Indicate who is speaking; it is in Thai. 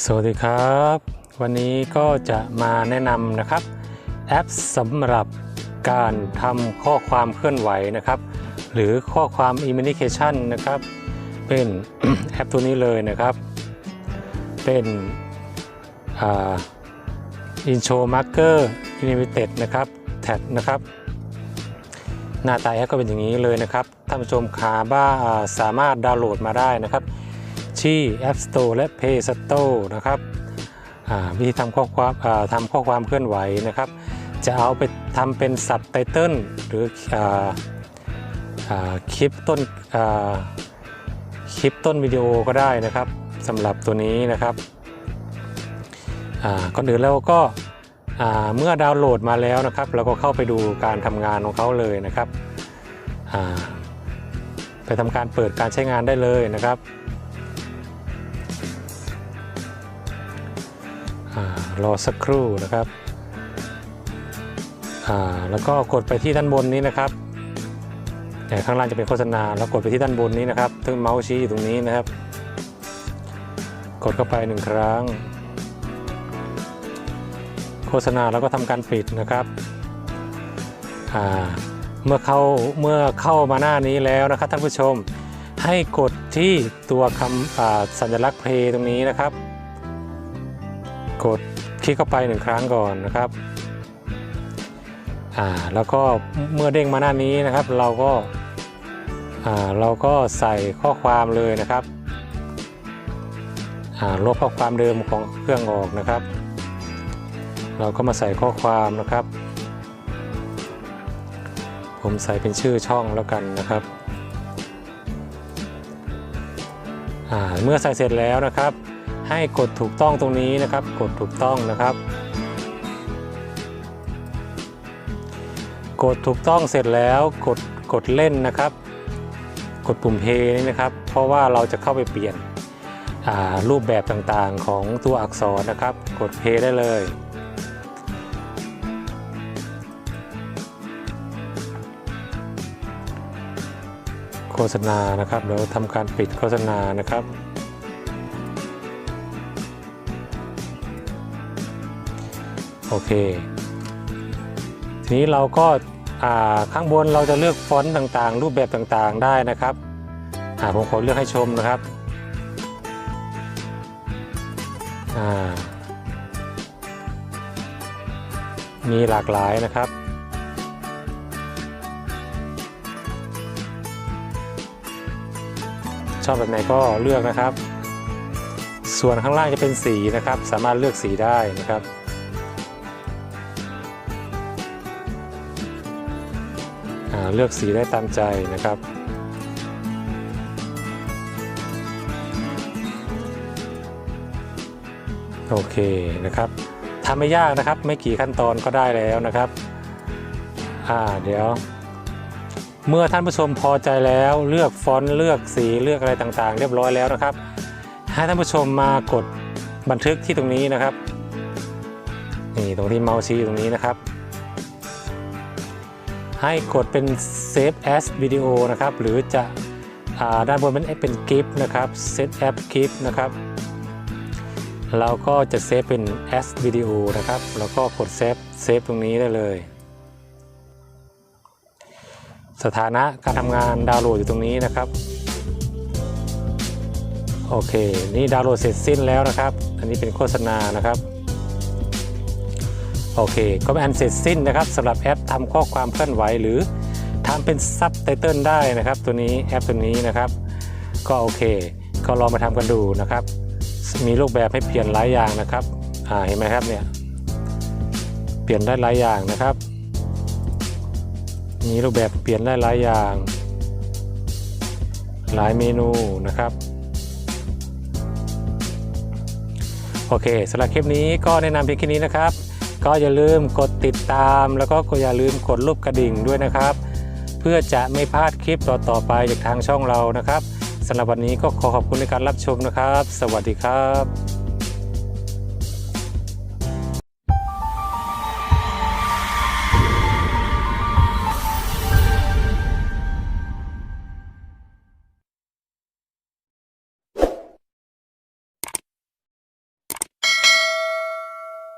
Speaker 1: สวัสดีครับ วันนี้ก็จะมาแนะนำนะครับ แอปสำหรับการทำข้อความเคลื่อนไหวนะครับ หรือข้อความ Communication นะครับ เป็นแอปตัวนี้เลยนะครับ เป็นอ่า Intro Marker Unlimited นะครับแท็กนะครับ หน้าตาแอปก็เป็นอย่างนี้เลยนะครับท่านผู้ชมคาบ้าสามารถดาวน์โหลดมาได้นะครับ ที่ App Store และ Play Store นะครับวิธีทำข้อความทำข้อความเคลื่อนไหวนะครับ จะเอาไปทำเป็นสับไตเติลหรืออคลิปต้นคลิปต้นวิดีโอก็ได้นะครับสำหรับตัวนี้นะครับก่อนอื่นแล้วก็เมื่อดาวน์โหลดมาแล้วนะครับ เราก็เข้าไปดูการทำงานของเขาเลยนะครับ ไปทำการเปิดการใช้งานได้เลยนะครับ รอสักครู่นะครับอ่าแล้วก็กดไปที่ด้านบนนี้นะครับแต่ข้างล่างจะเป็นโฆษณาแล้วกดไปที่ด้านบนนี้นะครับทึ่งเมาส์ชี้อยู่ตรงนี้นะครับ กดเข้าไปหนึ่งครั้ง โฆษณาแล้วก็ทำการปิดนะครับอ่าเมื่อเข้าเมื่อเข้ามาหน้านี้แล้วนะครับท่านผู้ชมให้กดที่ตัวคำสัญลักษณ์เพลย์ตรงนี้นะครับ กด คลิกเข้าไปหนึ่งครั้งก่อนนะครับอ่าแล้วก็เมื่อเด้งมาหน้านี้นะครับ เราก็อ่าเราก็ใส่ข้อความเลยนะครับอ่าลบข้อความเดิมของเครื่องออกนะครับ เราก็มาใส่ข้อความนะครับ ผมใส่เป็นชื่อช่องแล้วกันนะครับอ่าเมื่อใส่เสร็จแล้วนะครับ ให้กดถูกต้องตรงนี้นะครับ กดถูกต้องนะครับ กดถูกต้องเสร็จแล้วกดกดเล่นนะครับ กดปุ่มเพย์นี่นะครับ เพราะว่าเราจะเข้าไปเปลี่ยนรูปแบบต่างๆของตัวอักษรนะครับ กดเพย์ได้เลย โฆษณานะครับเดี๋ยวทำการปิดโฆษณานะครับ โอเค ทีนี้เราก็ข้างบนเราจะเลือกฟอนต์ต่างๆ รูปแบบต่างๆได้นะครับผมขอเลือกให้ชมนะครับมีหลากหลายนะครับชอบแบบไหนก็เลือกนะครับ ส่วนข้างล่างจะเป็นสีนะครับ สามารถเลือกสีได้นะครับ เลือกสีได้ตามใจนะครับ โอเคนะครับทำไม่ยากนะครับไม่กี่ขั้นตอนก็ได้แล้วนะครับอ่าเดี๋ยว เมื่อท่านผู้ชมพอใจแล้วเลือกฟอนต์เลือกสีเลือกอะไรต่างๆ เรียบร้อยแล้วนะครับ ให้ท่านผู้ชมมากดบันทึกที่ตรงนี้นะครับนี่ตรงที่เมาส์ชี้ตรงนี้นะครับ ให้กดเป็น Save as Video นะครับ หรือจะอด้านบนเป็นเป็น GIF นะครับ Set App GIF นะครับ เราก็จะเซฟเป็น as Video นะครับ แล้วก็กดเซฟเซฟตรงนี้ได้เลย สถานะการทำงานดาวน์โหลดอยู่ตรงนี้นะครับโอเค นี่ดาวน์โหลดเสร็จสิ้นแล้วนะครับ อันนี้เป็นโฆษณานะครับ โอเค ก็เป็นอันเสร็จสิ้นนะครับสำหรับแอปทำข้อความเคลื่อนไหวหรือทำเป็นซับไตเติลได้นะครับ ตัวนี้แอปตัวนี้นะครับ ก็โอเค ก็ลองมาทำกันดูนะครับ มีรูปแบบให้เปลี่ยนหลายอย่างนะครับอ่าเห็นไหมครับเนี่ยเปลี่ยนได้หลายอย่างนะครับ มีรูปแบบเปลี่ยนได้หลายอย่าง หลายเมนูนะครับโอเคสำหรับคลิปนี้ก็แนะนำเพียงแค่นี้นะครับ ก็อย่าลืมกดติดตามแล้วก็อย่าลืมกดรูปกระดิ่งด้วยนะครับ เพื่อจะไม่พลาดคลิปต่อๆไปจากทางช่องเรานะครับสำหรับวันนี้ก็ขอขอบคุณในการรับชมนะครับ สวัสดีครับ